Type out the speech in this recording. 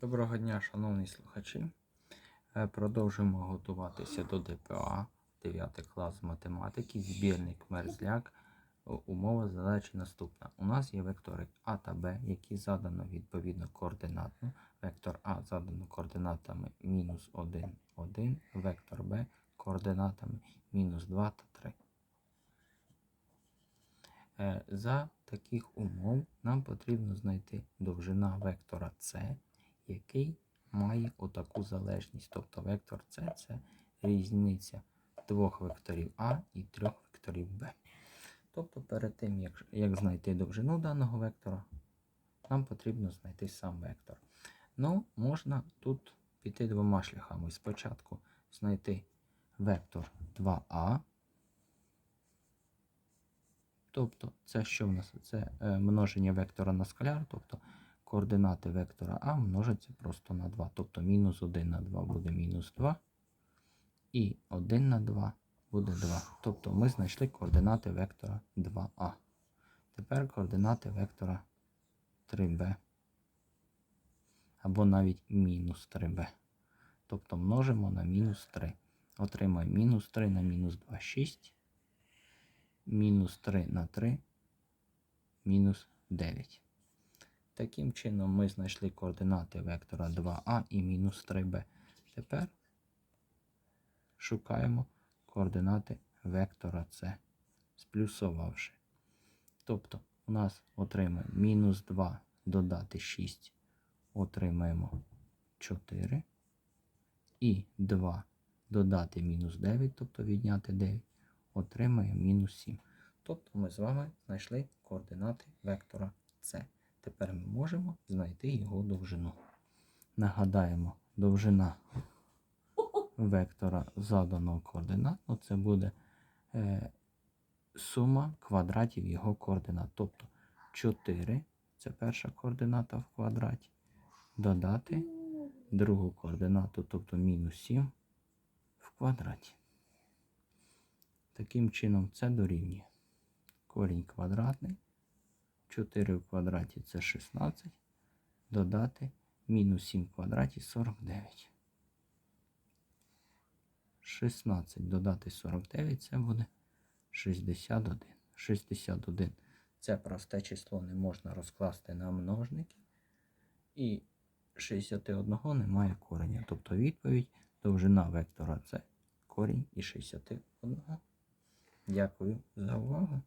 Доброго дня, шановні слухачі. Е, Продовжуємо готуватися до ДПА 9 клас математики, збірник Мерзляк. Умова задачі наступна. У нас є вектори А та Б, які задано відповідно координатно. Вектор А задано координатами мінус 1, 1, вектор Б координатами мінус 2 та 3. Е, За таких умов нам потрібно знайти довжина вектора С, який має отаку залежність. Тобто вектор С це різниця двох векторів А і трьох векторів Б. Тобто перед тим, як, як знайти довжину даного вектора, нам потрібно знайти сам вектор. Ну, можна тут піти двома шляхами. Спочатку знайти вектор 2А. Тобто, це що в нас? Це е, множення вектора на скаляр, тобто координати вектора А множаться просто на 2. Тобто мінус 1 на 2 буде мінус 2. І 1 на 2 буде 2. Тобто ми знайшли координати вектора 2А. Тепер координати вектора 3b. Або навіть мінус 3b. Тобто множимо на мінус 3. Отримаємо мінус 3 на мінус 2 6. Мінус 3 на 3 мінус 9. Таким чином ми знайшли координати вектора 2а і мінус 3b. Тепер шукаємо координати вектора С, сплюсувавши. Тобто у нас отримаємо мінус 2 додати 6, отримаємо 4. І 2 додати мінус 9, тобто відняти 9, отримаємо мінус 7. Тобто ми з вами знайшли координати вектора С. Тепер ми можемо знайти його довжину. Нагадаємо, довжина вектора заданого координат, ну це буде е, сума квадратів його координат. Тобто 4 це перша координата в квадраті. Додати другу координату, тобто мінус 7 в квадраті. Таким чином це дорівнює корінь квадратний. 4 в квадраті це 16. Додати мінус 7 в квадраті 49. 16 додати 49 це буде 61. 61 це просте число не можна розкласти на множники. І 61 немає кореня. Тобто відповідь довжина вектора це корінь із 61. Дякую за увагу.